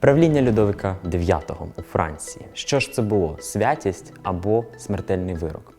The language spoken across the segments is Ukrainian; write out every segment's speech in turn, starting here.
Правління Людовика IX у Франції. Що ж це було? Святість або смертельний вирок?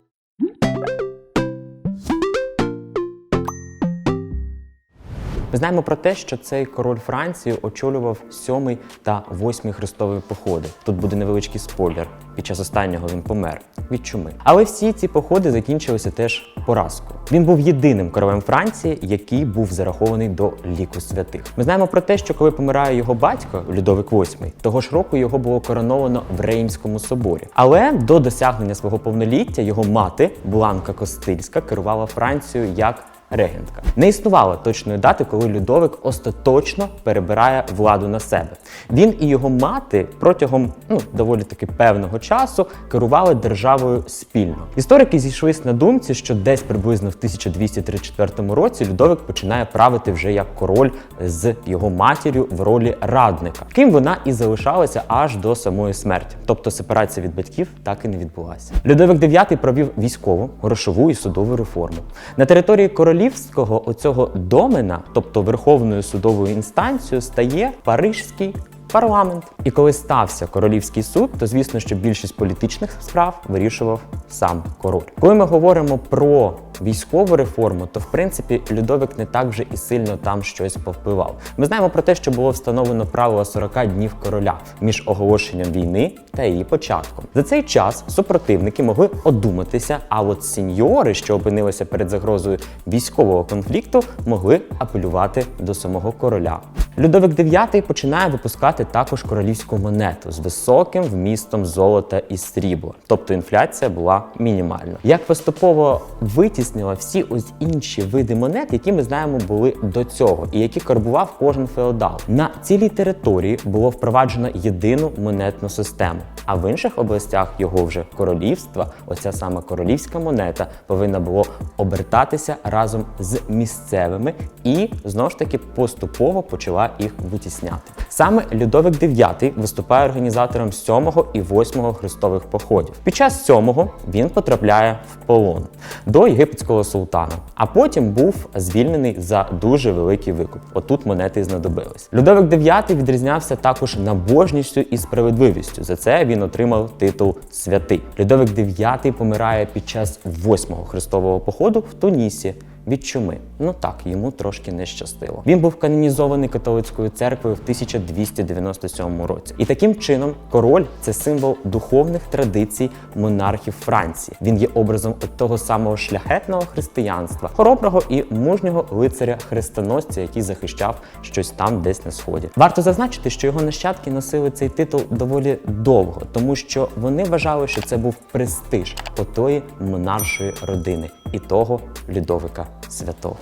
Ми знаємо про те, що цей король Франції очолював сьомий та восьмий хрестові походи. Тут буде невеличкий спойлер. Під час останнього він помер від чуми. Але всі ці походи закінчилися теж поразкою. Він був єдиним королем Франції, який був зарахований до ліку святих. Ми знаємо про те, що коли помирає його батько Людовик VIII, того ж року його було короновано в Реймському соборі. Але до досягнення свого повноліття його мати Бланка Костильська керувала Францією як регентка. Не існувало точної дати, коли Людовик остаточно перебирає владу на себе. Він і його мати протягом ну доволі таки певного часу керували державою спільно. Історики зійшлись на думці, що десь приблизно в 1234 році Людовик починає правити вже як король з його матір'ю в ролі радника, ким вона і залишалася аж до самої смерті. Тобто сепарація від батьків так і не відбулася. Людовик IX провів військову, грошову і судову реформу. На території королівського оцього домена, тобто верховною судовою інстанцією, стає Парижський парламент. І коли стався королівський суд, то звісно, що більшість політичних справ вирішував сам король. Коли ми говоримо про військову реформу, то в принципі Людовик не так вже і сильно там щось повпливав. Ми знаємо про те, що було встановлено правило 40 днів короля між оголошенням війни та її початком. За цей час супротивники могли одуматися, а от сеньори, що опинилися перед загрозою військового конфлікту, могли апелювати до самого короля. Людовик IX починає випускати також королівську монету з високим вмістом золота і срібла, тобто інфляція була мінімальна. Як поступово витіснила всі ось інші види монет, які ми знаємо були до цього, і які карбував кожен феодал. На цілій території було впроваджено єдину монетну систему. А в інших областях його вже королівства, оця сама королівська монета повинна було обертатися разом з місцевими і знову ж таки поступово почала їх витісняти. Саме Людовик IX виступає організатором 7 і 8 хрестових походів. Під час 7 він потрапляє в полон до єгипетського султана, а потім був звільнений за дуже великий викуп. Отут монети знадобились. Людовик IX відрізнявся також набожністю і справедливістю. За це він отримав титул святий. Людовик IX помирає під час 8 хрестового походу в Тунісі. Від чуми, ну так йому трошки не щастило. Він був канонізований католицькою церквою в 1297 році. І таким чином король це символ духовних традицій монархів Франції. Він є образом того самого шляхетного християнства, хороброго і мужнього лицаря хрестоносця, який захищав щось там десь на сході. Варто зазначити, що його нащадки носили цей титул доволі довго, тому що вони вважали, що це був престиж отої монаршої родини і того Людовика Святого.